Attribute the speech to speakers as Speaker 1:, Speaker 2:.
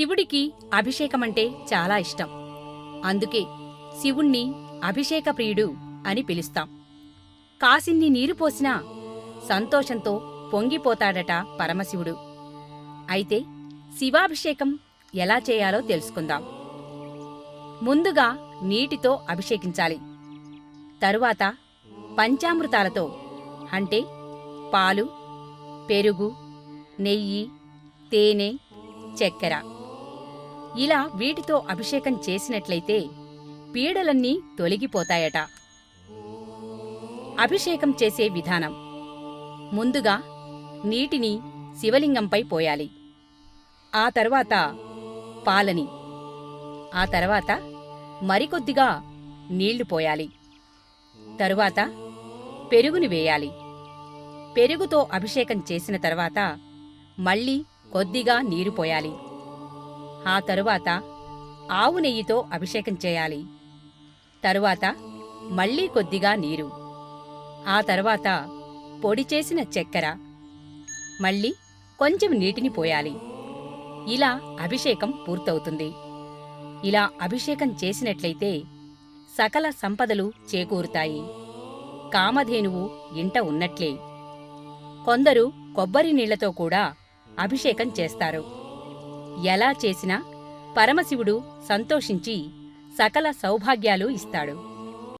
Speaker 1: శివుడికి అభిషేకమంటే చాలా ఇష్టం. అందుకే శివుణ్ణి అభిషేక ప్రియుడు అని పిలుస్తాం. కాసిన్ని నీరు పోసినా సంతోషంతో పొంగిపోతాడట పరమశివుడు. అయితే శివాభిషేకం ఎలా చేయాలో తెలుసుకుందాం. ముందుగా నీటితో అభిషేకించాలి. తరువాత పంచామృతాలతో అంటే పాలు పెరుగు నెయ్యి తేనె చక్కెర. ఇలా వీటితో అభిషేకం చేసినట్లయితే పీడలన్నీ తొలగిపోతాయట. అభిషేకం చేసే విధానం. ముందుగా నీటిని శివలింగంపై పోయాలి. ఆ తర్వాత పాలని. ఆ తర్వాత మరికొద్దిగా నీళ్ళు పోయాలి. తరువాత పెరుగుని వేయాలి. పెరుగుతో అభిషేకం చేసిన తర్వాత మళ్ళీ కొద్దిగా నీరు పోయాలి. ఆ తరువాత ఆవు నెయ్యితో అభిషేకం చేయాలి. తరువాత మళ్ళీ కొద్దిగా నీరు. ఆ తర్వాత పొడి చేసిన చక్కెర. మళ్ళీ కొంచెం నీటిని పోయాలి. ఇలా అభిషేకం పూర్తవుతుంది. ఇలా అభిషేకం చేసినట్లయితే సకల సంపదలు చేకూరుతాయి. కామధేనువు ఇంట ఉన్నట్లే. కొందరు కొబ్బరి నీళ్ళతో కూడా అభిషేకం చేస్తారు. ఎలా చేసినా పరమశివుడు సంతోషించి సకల సౌభాగ్యాలు ఇస్తాడు.